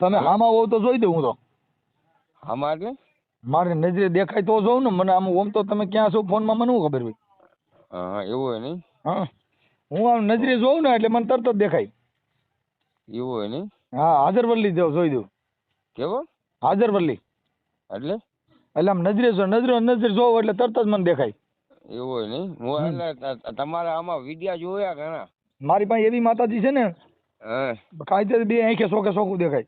તમે હામાં હોવ તો જોઈ દઉં હું તો. હામાં એટલે? મારે નજરે દેખાય તો જોઉં ને મને આમ ઓમ તો તમે ક્યાં છો ફોનમાં મને શું ખબર હોય? હા એવું હોય નહીં? હા. હું આમ નજરે જોઉં ને એટલે મને તરત જ દેખાય. એવું હોય નહીં? હા હાજરવલ્લી જાઉં જોઈ દઉં. કેવો? હાજરવલ્લી. એટલે? એટલે આમ નજરે જો નજરો નજરે જોઉં એટલે તરત જ મને દેખાય. એવું હોય નહીં? હું એટલે તમારે આમાં વિડિયા જોયા ઘણા. મારી પાસે એવી માતાજી છે ને હા. કાંઈ બે આંખે શોખે સોખું દેખાય.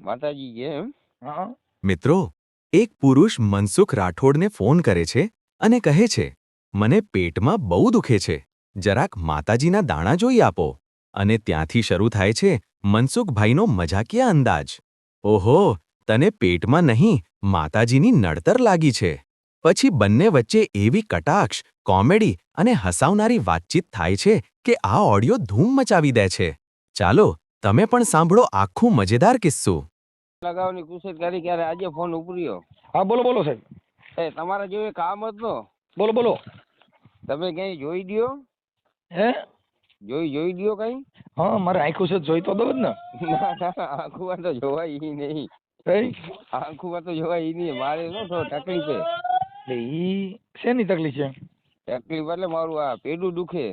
માતાજી એમ? મિત્રો એક પુરુષ મનસુખ રાઠોડને ફોન કરે છે અને કહે છે મને પેટમાં બહુ દુખે છે. જરાક માતાજીના દાણા જોઈ આપો. અને ત્યાંથી શરૂ થાય છે મનસુખભાઈનો મજાકિયા અંદાજ. ઓહો તને પેટમાં નહીં માતાજીની નડતર લાગી છે. પછી બંને વચ્ચે એવી કટાક્ષ કોમેડી અને હસાવનારી વાતચીત થાય છે કે આ ઓડિયો ધૂમ મચાવી દે છે. ચાલો તમે પણ સાંભળો આખું મજેદાર કિસ્સું. લગાવવાની કોશિશ કરી ક્યારે આજે ફોન ઉપર્યો હા બોલો બોલો સાહેબ. એ તમારા જેવું કામ હતું. બોલો બોલો. તમે ક્યાંય જોઈ દો હે? જોઈ જોઈ દો કઈ? હા મારે આખું છે જોઈ તો દો જ ને. આખું તો જોવાય ઈ નહીં. આખું તો જોવાય નહીં. મારે શું છો? તકલીફ ઈ શેની તકલીફ છે? તકલીફ એટલે મારું આ પેડું દુખે.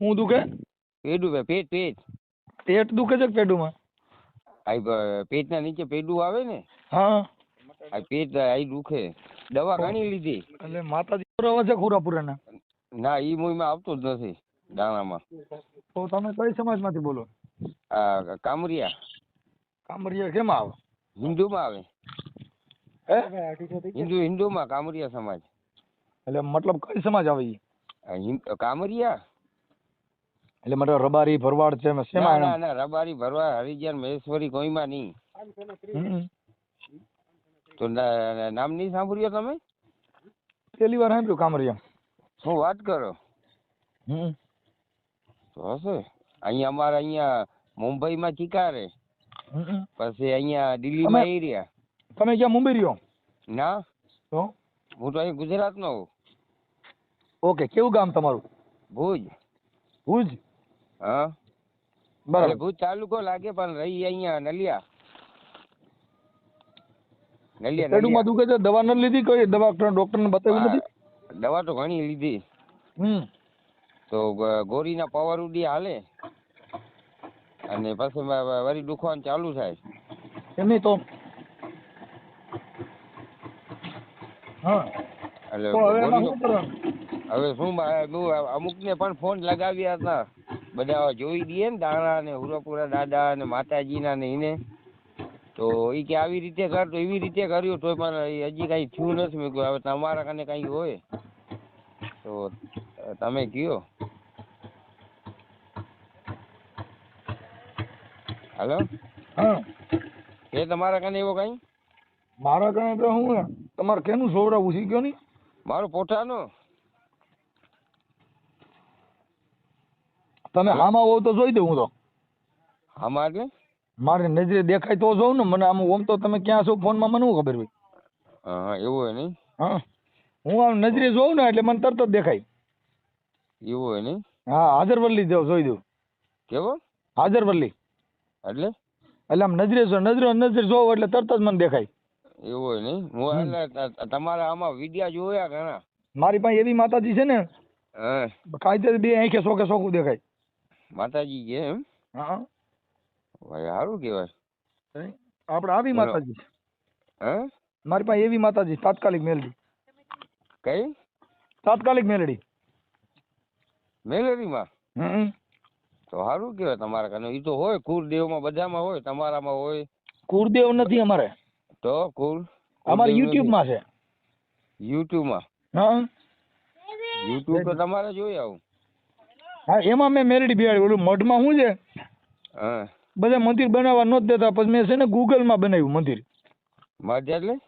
હું દુખે? પેડું બે પેટ પેટ. પેટ દુખે છે કે પેટુમાં? આ પેટના નીચે પેડું આવે ને હા. આ પેટ આ દુખે. દવા ઘણી લીધી. એટલે માતાજી પુરાવા છે ખુરાપુરાના? ના ઈ મૂવીમાં આવતું જ નથી દાણામાં. તો તમે કઈ સમાજમાંથી બોલો? આ કામરિયા. કામરિયા કેમાં આવે? હિન્દુમાં આવે. હે? હિન્દુ હિન્દુમાં કામરિયા સમાજ. એટલે મતલબ કઈ સમાજ આવે ઈ? કામરિયા? એટલે મતલબ રબારી ભરવાડ છે શેમાં ના ના રબારી ભરવાડ હરિજન મહેશ્વરી કોઈમાં નહીં. તો નામ નહીં સાંભળ્યો તમે? પહેલી વાર સાંભળ્યું કામરિયા. શું વાત કરો? હમ. તો હશે. અહીંયા અમારે અહીંયા મુંબઈમાં ચિકારે. પછી અહીંયા દિલ્હીમાં એરિયા તમે ક્યાં મુંબઈ રહ્યો? ના. તો? હું તો અહીં ગુજરાતનો ઓકે કેવું ગામ તમારું? ભુજ. ભુજ? હા? બરાબર. ભુજ તાલુકો લાગે પણ રહી અહીંયા નલિયા. નલિયા પેટુમાં દુખે છે દવા નથી લીધી કઈ? દવા ડોક્ટર ને બતાવ્યું નથી? દવા તો ઘણી લીધી. હમ. તો ગ- પાવર ઉડી હાલે. અને પછી વ- વ- દુખવાનું ચાલુ થાય. તો? હા. એટલે હવે શું અમુક અમુકને પણ ફોન લગાવ્યા હતા. બધા જોઈ દઈએ ને દાણા ને હુરાપુરા દાદા ને માતાજીના ને એને તો એ કે આવી રીતે કર તો એવી રીતે કર્યું તોય પણ હજી કઈ થયું નથી. મેં કહ્યું હવે તમારા કને કઈ હોય. તો તમે કયો. હેલો? હા. એ તમારા કને એવો કઈ? મારા કને તો હું તમારે કેનું સોવડાવું શીખ્યો નહીં મારો પોતાનો તમે હામાં હોવ તો જોઈ દઉં હું તો. હામાં એટલે? મારે નજરે દેખાય તો જોઉં ને મને આમ ઓમ તો તમે ક્યાં છો ફોનમાં મને શું ખબર હોય? હા એવું હોય નહીં? હા. હું આમ નજરે જોઉં ને એટલે મને તરત જ દેખાય. એવું હોય નહીં? હા હાજરવલ્લી જાઉં જોઈ દઉં કેવો? હાજરવલ્લી. એટલે? એટલે આમ નજરે જો નજરે નજર જોઉં એટલે તરત જ મને દેખાય. એવું હોય નહીં? હું એટલે તમારે આમાં વિડિયા જોયા ઘણા. મારી પાસે એવી માતાજી છે ને કાંઈ બે આંખે સોકે સોખું દેખાય. માતાજી છે એમ? હા ભાઈ સારું કહેવાય. આપણે આવી માતાજી? હા? મારી પાસે એવી માતાજી તાત્કાલિક મેલડી. કઈ? તાત્કાલિક મેલડી. મેલેરીમાં હમ તો સારું કહેવાય તમારા કને એ તો હોય કુળદેવમાં બધામાં હોય તમારામાં હોય. કુરદેવ નથી અમારે. તો કુર અમારે યુટ્યુબમાં છે. યુટ્યુબ યુટ્યુબમાં? હા. યુટ્યુબ તો તમારે જોઈ આવું. હા એમાં મેં મેરડી બિહાડી ઓલું મઢમાં શું છે? હા. બધા મંદિર બનાવવા નહોત દેતા પછી મેં છે ને ગૂગલમાં બનાવ્યું મંદિર. મઢ એટલે?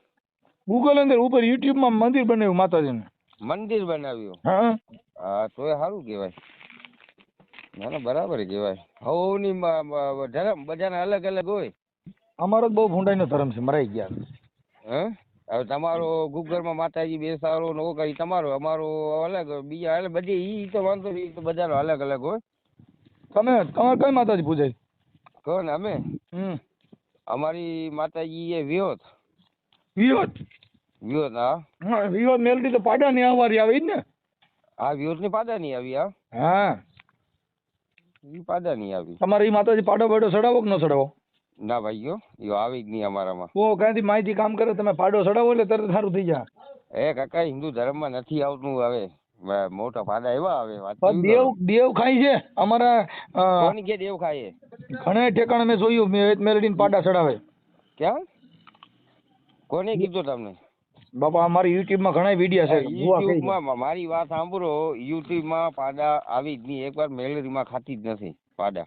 ગૂગલ અંદર ઉપર યુટ્યુબમાં મંદિર બનાવ્યું માતાજીનું. મંદિર બનાવ્યું? હા. હા તો એ સારું કહેવાય. ના ના બરાબર કહેવાય. હવની ધર્મ બધાના અલગ અલગ હોય. અમારો જ બહુ ભૂંડાઈનો ધર્મ છે મરાઈ ગયા. હે? હવે તમારો ગુગલમાં માતાજી બેસારો નો કરી તમારો અમારો અલગ બીજા અલગ બધી ઈ તો વાંધો નહીં તો બધાનો અલગ અલગ હોય. તમે તમારે કઈ માતાજી પૂજાય કહો ને અમે? હમ. અમારી માતાજી એ વિયોત વિયોત વિયોત હા. હા વિયોત મેલડી તો પાડા ની આવવારી આવી ને? હા વિયોતની પાદા નહીં આવી હા. હા. ઈ પાદા નહીં આવી. તમારે ઈ માતાજી પાડો પાડો ચડાવો કે ન ચડાવો? ના ભાઈ ગયો? યો આવી જ નહીં અમારામાં. ઓ ક્યાંથી માહિતી કામ કરે? તમે પાડો ચડાવો એટલે તરત સારું થઈ જાય. એ કાકા હિન્દુ ધર્મમાં નથી આવતું હવે. મોટા પાડા એવા આવે દેવ દેવ ખાય છે? અમારા કોની કે દેવ ખાય ઘણા ઠેકાણે મેં જોયું મેં મેલડીને પાડા ચડાવે. ક્યાં કોને કીધું તમને? બાપા અમારી યુટ્યુબમાં ઘણા વિડિયા છે. યુટ્યુબમાં યુટ્યુબમાં મારી વાત સાંભળો. યુટ્યુબમાં પાડા આવી જ નહીં. એકવાર મેલેરીમાં ખાતી જ નથી પાડા.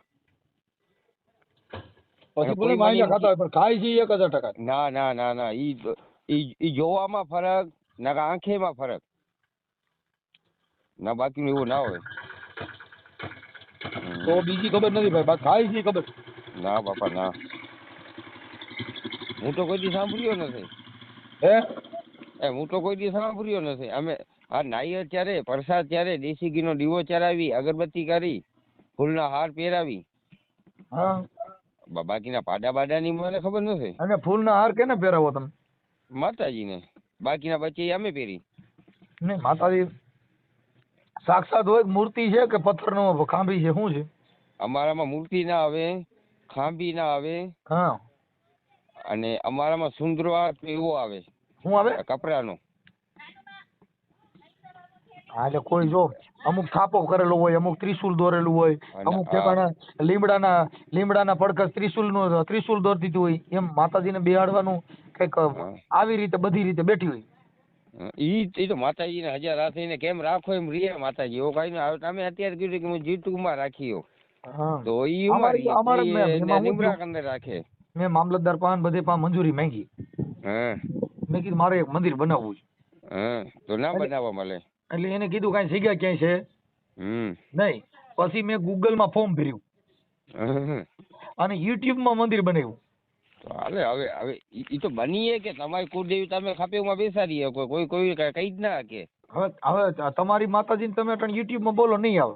પછી ભલે મને ખાતા હોય પણ ખાય છે એક હજાર ટકા. ના ના ના ના. ઈ ઈ જોવામાં ફરક ના આંખેમાં ફરક. ના બાકી એવું ના હોય. તો બીજી ખબર નથી ભાઈ બાકી ખાય છે ખબર. ના બાપા ના. હું તો કોઈ દી સાંભળ્યો નથી. હે? એ હું તો કોઈ દી સાંભળ્યો નથી. અમે આ નાઈએ ત્યારે પ્રસાદ ત્યારે દેશી ઘીનો દીવો ચડાવી અગરબત્તી કરી ફૂલના હાર પહેરાવી. હા. બાકીના પાડા બાડાની મને ખબર નથી. અને ફૂલના હાર કેને પહેરાવો તમે? માતાજીને. બાકીના બચ્ચે ઈ અમે પહેરી. નહીં માતાજી સાક્ષાત હોય મૂર્તિ છે કે પથ્થરનો ખાંભી છે? શું છે? અમારામાં મૂર્તિ ના આવે ખાંભી ના આવે. હા. અને અમારામાં સુંદરવા એવો આવે. શું આવે? કપડાનો. હા એટલે કોઈ જો અમુક થાપો કરેલો હોય અમુક ત્રિશુલ દોરેલું હોય અમુક ઠેકાણા લીમડાના લીમડાના પડખસ ત્રિશુલનું ત્રિશુલ દોરી દીધું હોય એમ માતાજીને બેહાડવાનું કંઈક આવી રીતે બધી રીતે બેઠી હોય. ઈ ઈ તો માતાજીને હજાર હાથીને કેમ રાખો એમ રીએ માતાજી. એવું કઈ ના તમે અત્યારે કીધું કે હું જીતુમાં રાખી હા. તો ઈ અમારે- લીમડા થયું? રાખે. મેં મામલતદાર પાન બધે પા મંજૂરી માંગી. હા. મેં કીધું મારે એક મંદિર બનાવવું છે. હા તો ના બનાવવા મળે. એટલે એને કીધું કાંઈ જગ્યા ક્યાંય છે? હમ. નહીં. પછી મેં ગૂગલમાં ફોર્મ ભર્યું. અને યુટ્યુબમાં મંદિર બનાવ્યું. હવે હાલે હવે હવે ઈ તો બનીએ કે તમારી કુળદેવી તમે ખાપેમાં બેસાડીએ કોઈ કોઈ કોઈ કઈ જ ના કે. હવે હવે તમારી માતાજીને તમે પણ યુટ્યુબમાં બોલો નહીં આવે.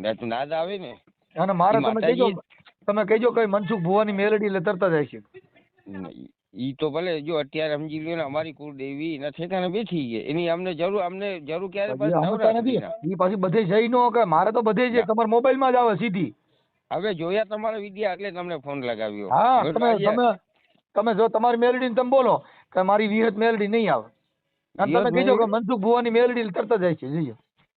મેં તો ના આવે ને. અને મારે તમે કહેજો માતાજી- તમે કહેજો કઈ મનસુખ ભુવાની મેલડી એટલે તરત જ છે. ઈ તો ભલે જો અત્યારે સમજી લ્યો ને અમારી કુળદેવી એના ઠેકાણે બેઠી છે. એની અમને જરૂર અમને જરૂર ક્યારે નથી નવરાત્રીના. પાછી બધે જઈ નો કે મારે તો બધે છે. તમારા મોબાઈલમાં જ આવે સીધી. હવે જોયા તમારા વિદ્યા એટલે તમને ફોન લગાવ્યો. હા તમે તમે તમે જો તમારી મેલડી તમે બોલો કે મારી વિહત મેલડી નહીં આવે. અને તમે કહેજો કે મનસુખ ભુવાની મેલડી તરત જ છે જઈએ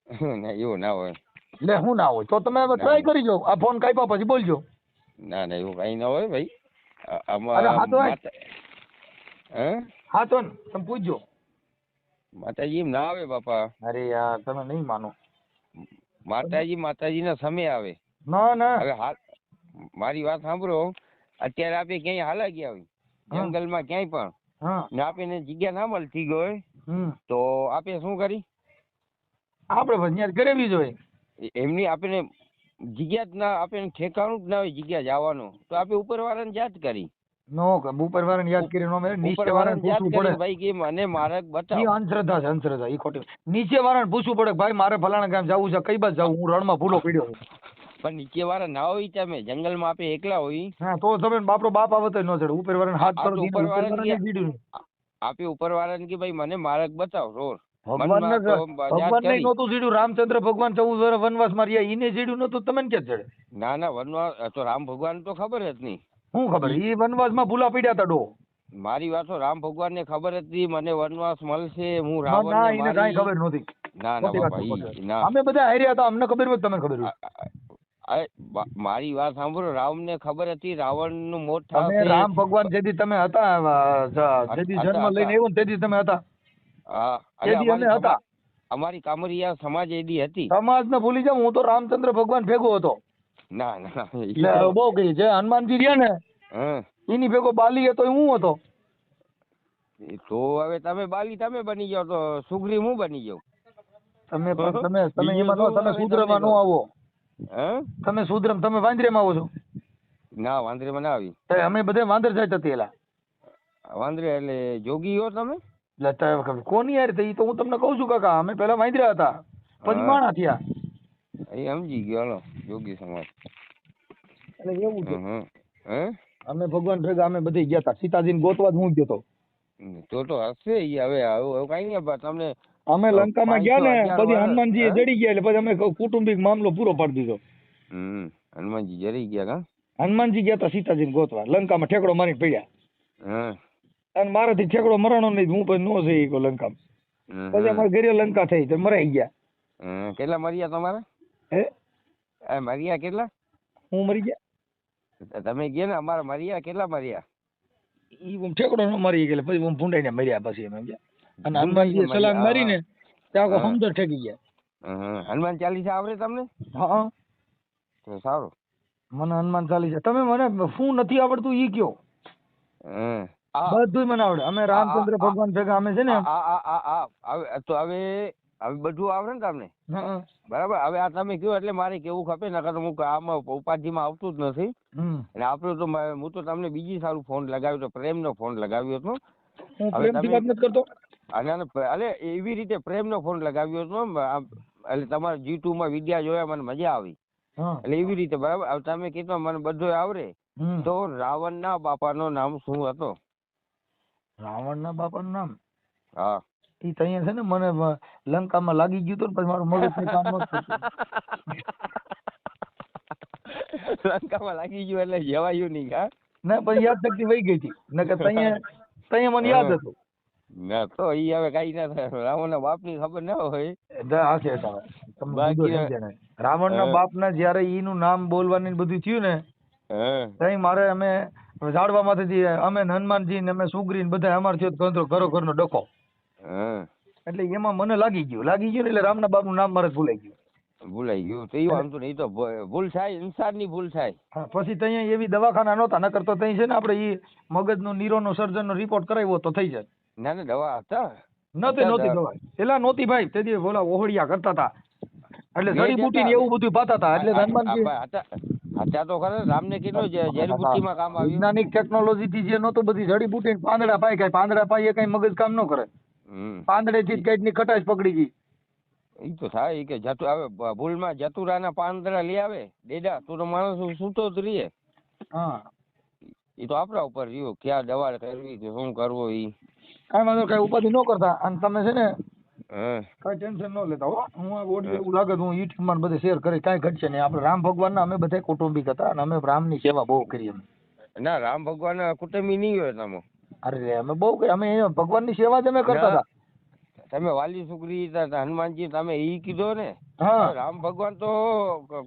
ના એવું ના હોય. લે હું ના હોય. તો તમે ટ્રાય કરી જો આ ફોન કાપ્યા પછી બોલજો. ના ના એવું કઈ ના હોય ભાઈ. અમારે હા? તો હે તો ને તમે પૂછજો. માતાજી એમ ના આવે બાપા. અરે યાર તમે નહીં માનો. માતાજી માતાજીના સમય આવે. ના ના. હવે મારી વાત સાંભળો. અત્યારે આપણે ક્યાંય હાલા ગયા હોય. જંગલમાં ક્યાંય પણ? ને આપણને જગ્યા ના મળતી ગઈ તો આપણે શું કરી? આપણે ભજ્ઞાત કરેવી જોઈએ. એમની આપણે જગ્યા જ ના આપણે ઠેકાણું જ ના હોય જગ્યા જવાનું. તો આપણે ઉપરવાળાને જાત કરી. નો કે ઉપર વાળાને યાદ કરી નો મેળ નીચે વાળાને પૂછવું પડે. ભાઈ કે મને માર્ગ ઈ અંધશ્રદ્ધા છે અંધશ્રદ્ધા ઈ ખોટી નીચે વાળાને પૂછવું પડે ભાઈ મારે ફલાણા ગામ જવું છે કઈ બાજુ જવું? હું રણમાં ભૂલો પડ્યો છું. પણ નીચે વાળા ના હોય તમે જંગલમાં આપે એકલા હોય. હા તો તમે બાપરો બાપ આવે તો ન ચડે. ઉપર વાળાને હાથ આ કરો તો દીધો, ઉપર વાળાને કે- ભાઈ મને માર્ગ બતાવ રોડ કરી. નહોતું જીડ્યું રામચંદ્ર ભગવાન ચૌદ વર્ષ વનવાસમાં રહ્યા. ઈને જીડ્યું નહોતું. તમને ક્યાં ચડે? ના ના વનવાસ તો રામ ભગવાન તો ખબર જ નહીં. શું ખબર? એ વનવાસમાં ભૂલા પડ્યા હતા ડો. મારી વાત તો રામ ભગવાન ને ખબર હતી મને વનવાસ મળશે હું રાવણ ના એને કાંઈ ખબર નહોતી. ના ના બાપા ના. અમે બધા હાર્યા હતા અમને ખબર હોય તમને ખબર હોય. મારી વાત સાંભળો રામ ને ખબર હતી રાવણનું મોત તમે થશે રામ ભગવાન જેથી તમે હતા જેથી જન્મ લઈને આવ્યો ને તેથી તમે હતા. હા તેથી અમે હતા. અમારી કામરિયા સમાજ એડી હતી. સમાજ ને ભૂલી જાવ હું તો રામચંદ્ર ભગવાન ભેગો હતો. ના ના બહુ કઈ જે હનુમાનજી રહ્યા ને હા. એની ભેગો બાલી હતો હું હતો? તો હવે તમે બાલી તમે બની જાવ તો સુગ્રી હું બની જાવ તમે તમે તમે એમાં નો તમે સુદ્રમાં નો આવો. હે? તમે સુદ્રમ તમે વાંદરેમાં આવો છો? ના વાંદરે ના આવી. તો અમે બધે વાંદર જાય હતી એલા. વાંદરે એટલે જોગી હો તમે? એટલે કોની યાર તો તો હું તમને કહું છું કાકા અમે પેલા વાંદરા હતા. પછી માણા થયા. એ સમજી ગયો હાલો જોગી સમાજ. એટલે એવું છે. હે? અમે ભગવાન ભેગા અમે બધી ગયા હતા સીતાજીને ગોતવા જ હું ગયો તો. તો તો હશે ઈ હવે હવે કાંઈ નહીં તમને અમે લંકામાં ગયા ને પછી હનુમાનજી જડી ગયા એટલે પછી અમે કુટુંબિક મામલો પૂરો પાડી દીધો. હમ હનુમાનજી જડી ગયા કા? હનુમાનજી ગયા હતા સીતાજીને ગોતવા. લંકામાં ઠેકડો મારી પડ્યા. હા? અને મારાથી ઠેકડો મરણો નહીં હું પછી નો જઈ ગયો લંકામાં. પછી. અમારે ઘરે લંકા થઈ તો મરાઈ ગયા. કેટલા મર્યા તમારા? હે? મર્યા કેટલા? હું મરી ગયા? તમે ગયા ને અમારા મર્યા? કેટલા મર્યા? ઈ ઓમ ઠેકડો ન મરી ગયા પછી હું ભૂંડાઈને મર્યા પછી એમ સમજ્યા? અને ભૂંડાઈને હનુમાનજીએ સલામ મારીને ત્યાં સમદર ઠેકી ગયા. હનુમાન ચાલીસા આવડે તમને? હા. તો સારું. મને હનુમાન ચાલીસા તમે મને શું નથી આવડતું ઈ કયો? બધું મને આવડે. અમે રામચંદ્ર ભગવાન ભેગા અમે છે ને આ આ આ આ તો હવે હવે બધું આવડે ને તમને? બરાબર? હવે આ તમે કયો એટલે મારે કેવું ખપે નકર તો હું આમાં ઉપાધિમાં આવતું જ નથી. અને આપણું તો હું તો તમને બીજી સારું ફોન લગાવ્યો તો પ્રેમનો ફોન લગાવ્યો હતો. હવે તમે- અને અરે એવી રીતે પ્રેમનો ફોન લગાવ્યો હતો એટલે તમારા જી ટુ માં વિદ્યા જોયા મને મજા આવી. એટલે એવી રીતે બરાબર? હવે તમે કીધું મને બધું આવડે રાવણ તો રાવણના બાપાનું નામ શું હતો? રાવણના બાપાનું નામ? હા. ઈ તો છે ને મને લંકામાં લાગી ગયું હતું ને પછી મારું મગજ કામ કરતું. લંકામાં લાગી ગયું એટલે જવાયું નહીં હા ના પછી યાદ શક્તિ વહી ગઈ હતી નકર તૈયાર તઅહીંયા મને યાદ હતું ના તો ઈ હવે કઈ ના થાય ખબર ના હોય જા હાથે હતા. તમે બાકી બીજો સમજ્યા નહીં. રાવણના હા. બાપના જ્યારે ઈનું નામ બોલવાની બધું થયું ને તઈ મારે અમે ઝાડવામાંથી અમે ને હનુમાનજી ને અમે સુગ્રી ને બધા અમાર થયો ઘરો ઘર ઘરનો ડખો એટલે એમાં મને લાગી ગયું. લાગી ગયું ને એટલે રામના બાપનું નામ મારે ભૂલાઈ ગયું. ભૂલાઈ ગયું. તો એ વાંધો નહીં. તો ભૂલ થાય ઇન્સાનની ભૂલ થાય. પછી ત્યાં એવી દવાખાના નહોતા નકર તો ત્યાં છે ને આપણે નીરો મગજનો નીરોનો સર્જનનો રિપોર્ટ કરાવ્યો તો થઈ જાય. ના ના દવા હતા. નહોતી હતા નહોતી દવા. પેલા નહોતી ભાઈ. તે દિવસ બોલા ઓહળિયા કરતા હતા. એટલે જડીબુટી ને એવું બધું પાતા હતા. એટલે હનુમાનજી હતા તો ખરા રામને કીધું જે જડીબુટ્ટીમાં કામ આવ્યું. વૈજ્ઞાનિક ટેકનોલોજી થી જે નહોતું બધી જડીબુટી ને પાંદડા પાય કાંઈ પાંદડા પાય એ કઈ મગજ કામ ન કરે. હમ. પાંદડે થી જ ની કટાશ પકડી ગઈ. ઈ તો થાય કે જતુ આવે ભૂલમાં જતુરાના પાંદડા લઈ આવે ડેડા તું તો માણસ સૂતો જ રહીએ. હા. એ તો આપણા ઉપર રહ્યું ક્યાં દવા કરવી કે શું કરવું ઈ. કાંઈ વાંધો કઈ ઉપાધિ ન કરતા. અને તમે છે ને હા. કઈ ટેન્શન ન લેતા હો. હું આ ઓડિયો એવું લાગે હું યુટ્યુબમાં બધે શેર કરી કાંઈ ઘટશે નહીં. આપણે રામ ભગવાનના અમે બધા કુટુંબિક હતા અને અમે રામની સેવા બહુ કરી અમે ના રામ ભગવાન કુટુંબી નહીં હોય તમે અરે અમે બહુ અમે ભગવાન ભગવાનની સેવા જ અમે કરતા હતા. તમે વાલી છોકરી હનુમાનજી તમે ઈ કીધો ને હા. રામ ભગવાન તો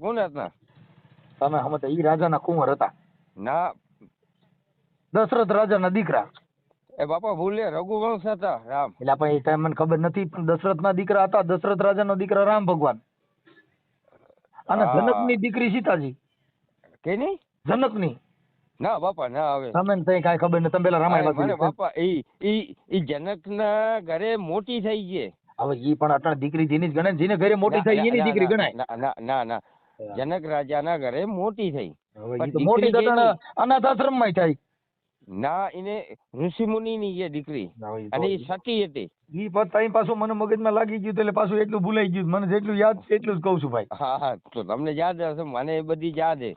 કોણ હતા? તમે સમજતા ઈ રાજાના કુંવર હતા. ના. દશરથ રાજાના દીકરા. એ બાપા ભૂલે રઘુવંશ હતા રામ. એટલે પણ એ ટાઈમ મને ખબર નથી પણ દશરથના દીકરા હતા દશરથ રાજાનો દીકરા રામ ભગવાન. અને જનક જનકની દીકરી સીતાજી. કે નહીં જનકની. ના બાપા ના આવે. તમે તઈ કાંઈ ખબર નથી તમે પેલા રામાયણ મને બાપા ઈ ઈ ઈ જનકના ઘરે મોટી થઈ છે. હવે ઈ પણ અટણ દીકરી જેની જ ગણે ને, જેને ઘરે મોટી થઈ એની દીકરી ગણાય. ના ના ના ના. જનક રાજાના ઘરે મોટી થઈ. મોટી દટણ અનાથ આશ્રમમાં થઈ ના એને ઋષિ મુનિની જે દીકરી. અને એ સતી હતી. ઈ તઈ પાછું મને મગજમાં લાગી ગયું એટલે પાછું એટલું ભૂલાઈ ગયું મને જેટલું યાદ છે એટલું જ કહું છું ભાઈ. હા હા તો તમને યાદ હશે મને એ બધી યાદ છે.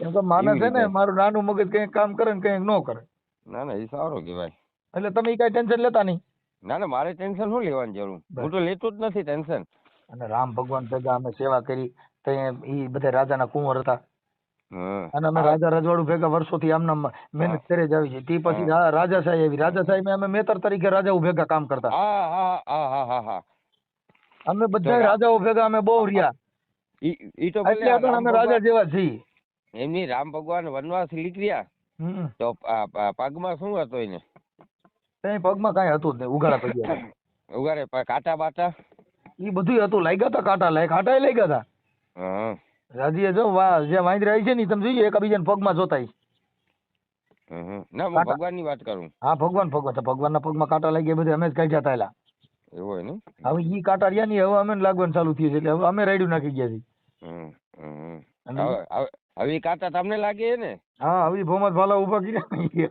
કેમ કે માને છે ને મારું નાનું મગજ કંઈક કામ કરે ને કંઈક ન કરે. ના ના એ સારું કહેવાય. એટલે તમે કઈ ટેન્શન લેતા નહીં? ના ના મારે ટેન્શન શું લેવાની જરૂર? હું તો લેતો જ નથી ટેન્શન અને રામ ભગવાન ભેગા અમે સેવા કરી તો એ બધા રાજાના કુંવર હતા. અને અમે રાજા રજવાડું ભેગા વર્ષોથી આમના મહેનત કરે જ આવી છે. તે પછી રાજા સાહેબ આવી. રાજા સાહેબ અમે મેતર તરીકે રાજાઓ ભેગા કામ કરતા. અમે બધા રાજાઓ ભેગા અમે બહુ રહ્યા. એટલે અમે રાજા જેવા છીએ. એમની રામ ભગવાન વનવાસ નીકળ્યા. તો પગમાં શું હતું એને? ત્યાં પગમાં કાંઈ હતું જ નહીં ઉઘાડા પગ્યા ઉઘાડે કાંટા બાટા? એ બધુંય હતું લાગ્યા હતા કાંટા લાય કાંટા લાગ્યા હતા. હા. રાજીએ જો વા જે વાંદરા આવી છે ને તમે જોઈએ એકબીજાને પગમાં જોતા. ના હું. ભગવાનની વાત કરું. હા ભગવાન ભગવાન ભગવાનના પગમાં કાંટા લાગ્યા બધે અમે જ કાઢ્યા હતા એલા એવું હોય ને? હવે ઈ કાંટા રહ્યા નહીં હવે અમે લાગવાનું ચાલુ થયું છે એટલે હવે અમે રાડ્યું નાખી ગયા છીએ. હવે કાંટા તમને લાગે ને હા હવે ભોમત ભાલા ઊભા કર્યા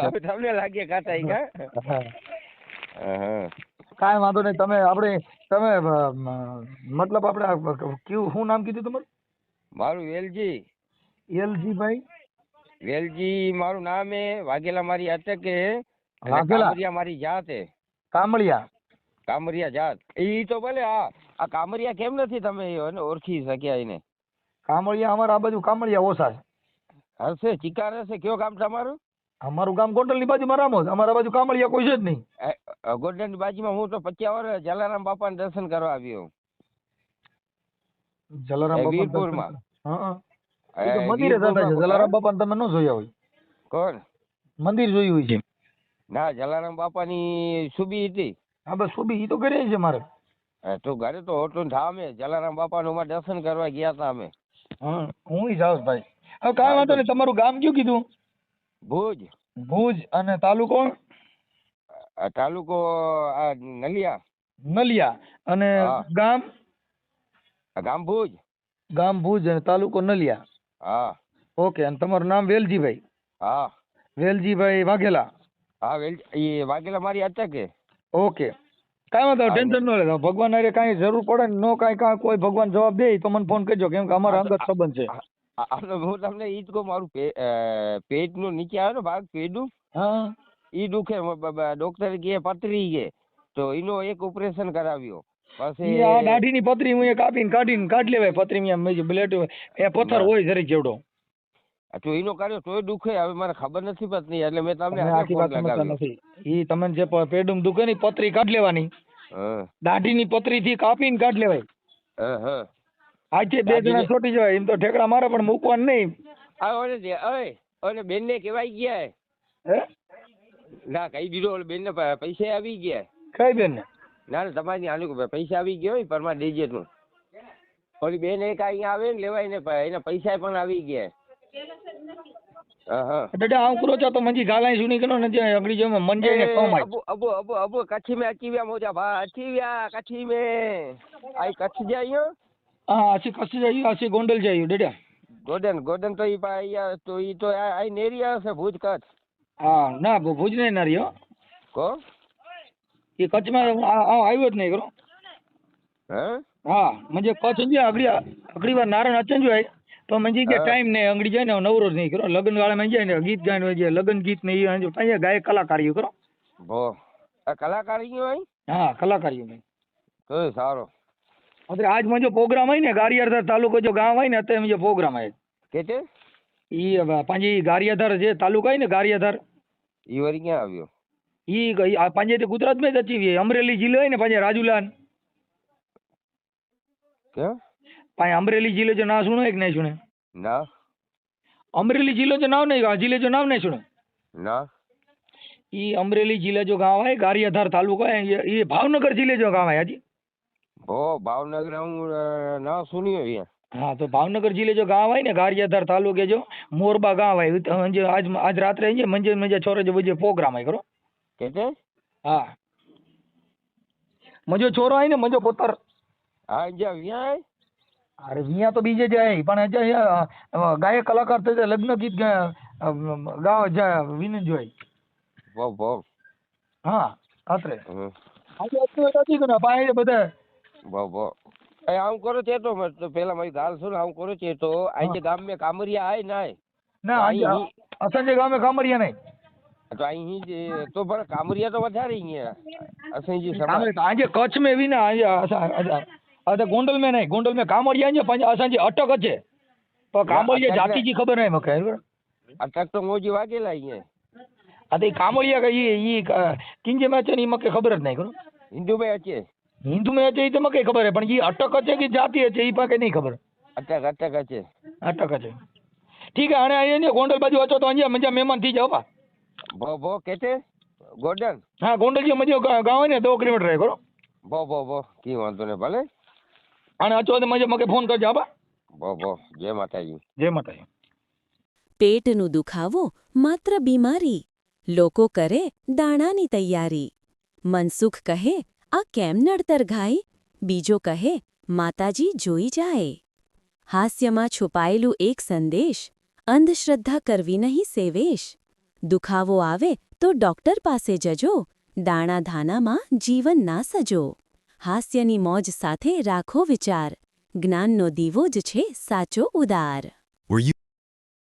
હવે તમને લાગે કાતા ઈ કા. કાંઈ વાંધો નહીં તમે આપણે તમે મતલબ આપણે કયું શું નામ કીધું તમારું? મારું એલજી. એલજી ભાઈ? વેલજી મારું નામ હે વાઘેલા મારી અટક વાઘેલા? કામરિયા મારી જાત હે. કામળિયા કામરિયા જાત. ઈ તો ભલે આ આ કામરિયા કેમ નથી તમે ઓળખી શક્યા એને? કામળિયા અમારા આ બાજુ કામળિયા ઓછા છે. હશે ચિકાર હશે કયો કામ તમારું? અમારું ગામ ગોંડલની બાજુમાં રામોદ અમારા બાજુ કામળિયા કોઈ છે જ નહીં. બાજુ બાજુમાં હું તો પચ્યા વર્ષ જલારામ બાપાને દર્શન કરવા આવ્યો. જલારામ બાપા વીરપુરમાં. હા મંદિરે જતા છે. જલારામ બાપાને તમે ન જોયા હોય. કોણ? મંદિર જોયું હોય છે. ના જલારામ બાપાની સુબી હતી. હા બસ સુબી ઈ તો ઘરે છે મારે. તો ઘરે તો હોટલ ધામે જલારામ બાપાનું માં દર્શન કરવા ગયા હતા અમે. હા હું ભાઈ. હવે કાંઈ વાંધો નહીં તમારું ગામ કયું કીધું? ભુજ. ભુજ અને તાલુકો? તાલુકો આ નલિયા. નલિયા. અને ગામ? ગામ ભુજ. ગામ ભુજ અને તાલુકો નલિયા. હા. ઓકે અને તમારું નામ વેલજીભાઈ? હા. વેલજીભાઈ વાઘેલા. હા વેલ એ વાઘેલા મારી અટકે ઓકે. કાંઈ વાંધો ટેન્શન ન લેતા ભગવાન અરે કાંઈ જરૂર પડે ને નો કાંઈ કાંઈ કોઈ ભગવાન જવાબ દે તો મને ફોન કરજો કેમ કે અમારા અંગત સંબંધ છે. હું તમને ઈ જ કહું મારું પેટનું પેટનું નીચે આવે ને ભાગ પેટનું હા. ઈ દુખે ડોક્ટર કે પથરી કે તો એનો એક ઓપરેશન કરાવ્યો. પછી આ દાઢીની પતરી હું કાપીને કાઢીને કાઢી લેવાય પતરી મેં બ્લેડ એ પથ્થર હોય જરી જેવડો. તો એનો કર્યો તોય દુખે હવે મને ખબર નથી પડતી એટલે મેં તમને આખી વાત સમજતા નથી. ઈ તમને જે પેડું પેડુમ દુખે ની પતરી કાઢ લેવાની. હા. દાઢીની પતરીથી કાપીને કાઢ લેવાય. હ હા. આજે બે જણા છોટી જવાય. એમ તો ઠેકડા મારે પણ મૂકવાનું નહીં. ઓય ઓલે બેન ને કેવાય ગયા. હે? ના કઈ દીધો ઓલે બેન ને પૈસા આવી ગયા. કઈ બેન ને ના ના તમારી આનું પૈસા આવી ગયા હોય પરમા દેજે તું. ઓલી બેન એક અહીંયા આવે ને લેવાય ને એના પૈસા પણ આવી ગયા. ડડા આમ કરો છો તો મંજી ગાલાઈ સુની કરો ને જે અગડી જો મંજે ને કમાય અબુ અબુ અબુ અબુ કચ્છી મે અચીવ્યા મોજા ભા અચીવ્યા કચ્છી મે. આઈ કચ્છ જાયો હા. આસી કચ્છ જાયો આસી ગોંડલ જાયો ડડા. ગોડન ગોડન તો ઈ પા અહીંયા તો ઈ તો આઈ નેરી આવશે ભુજ કચ્છ. હા ના ભુજ ને નરીયો કો? એ કચ્છમાં આવ્યો જ નહીં કરો હે? હા મંજે કચ્છ જે અગડી અગડી વાર નારણ અચંજ હોય તો મંજી કે ટાઈમ ને અંગડી જાય ને નવરો જ નહીં કરો લગ્ન વાળામાં જાય ને ગીત ગાયન હોય લગ્ન ગીત ને એ આંજો ગાય ગાયક કલાકારીઓ કરો. ભો આ કલાકાર હોય? હા કલાકારીઓ મેં તો સારો. અત્યારે આજમાં જો પ્રોગ્રામ હોય ને ગારિયાધાર તાલુકો જો ગામ હોય ને અત્યારે જો પ્રોગ્રામ હોય. છે? ઈ હવે પાંજી ગારિયાધાર જે તાલુકો હોય ને ગારિયાધાર. ઈ વરી ક્યાં આવ્યો? ઈ પાંજે તે ગુજરાતમાં જ અચીવી અમરેલી જિલ્લો હોય ને પાંજે રાજુલાન. કેમ? ભાઈ અમરેલી જિલ્લો जो नाम सुनो है कि नहीं सुने ना अमरेली जिले जो नाम नहीं જો जो નહીં શુણે ના. ना અમરેલી अमरेली જો जो गांव ગારીયાધાર તાલુકો तालुका है ભાવનગર ये જો जिले जो गांव है ભાવનગર ओ भावनगर हम ना હા તો ભાવનગર જિલ્લે જો ગામ હોય ને ગારીયાધાર તાલુકે જો મોરબા ગામ હોય આજ આજ રાત્રે છે મંજે મંજે છોરે જે બજે પ્રોગ્રામ હોય કરો કે છે હા. મજો છોરો હોય ને મજો પોતર. હા જે વ્યાય. અરે અહીંયા તો બીજે જાય પણ અહીંયા ગાયક કલાકાર થશે લગ્ન ગીત ગાવ જાય વિન જોઈ વાવ વાવ. હા ખાતરે. આજે અત્યારે નથી કે પાય બધા વાવ વાવ. એ આમ કરો છે તો પેલા મારી ગાલ સુન આમ કરો છે તો આજે ગામ મે કામરિયા આય. નાય ના આજે અસંજે ગામ કામરિયા નહીં. તો અહીં જે તો પણ કામરિયા તો વધારે અહીંયા. અસંજી સમાજ. આજે કચ્છ મે વિના આજે અરે ગોંડલ में नहीं गोंडल में कामड़िया आहिनि पंहिंजा असांजी अटक अचे पर कामड़िया जाति जी ख़बर न आहे मूंखे अटक त मौजी वाॻियल आहे ईअं हा त कामड़िया ई ई कंहिंजे में अचनि ई मूंखे ख़बर न आहे हिंदू में अचे हिंदू में अचे ई त मूंखे ख़बर आहे पण हीअ अटक अचे की जाति अचे ई मूंखे नहीं ख़बर अटक अटक अचे अटक अचे ठीकु आहे हाणे आईं गोंडल बाजू अचो त अञा मुंहिंजा महिमान थी जाओ पा भो भो किथे गोंडल हा गोंडल जो मुंहिंजो गांव आहे न दो किलोमीटर आहे हिकिड़ो ભો ભો ભો કી વાંધો નહીં ભલે હાણે અચો તો મજા મકે ફોન કરજો હા બો. ભો જય માતાજી. જય માતાજી. પેટનું દુખાવો માત્ર બીમારી. લોકો કરે દાણાની તૈયારી. મનસુખ કહે આ કેમ નડતર ઘાઈ બીજો કહે માતાજી જોઈ જાય. હાસ્યમાં છુપાયેલું એક સંદેશ અંધશ્રદ્ધા કરવી નહીં સેવેશ. દુખાવો આવે તો ડોક્ટર પાસે જજો દાણા ધાનામાં જીવન ના સજો. હાસ્યની મોજ સાથે રાખો વિચાર. જ્ઞાનનો દીવો જ છે સાચો ઉદાર.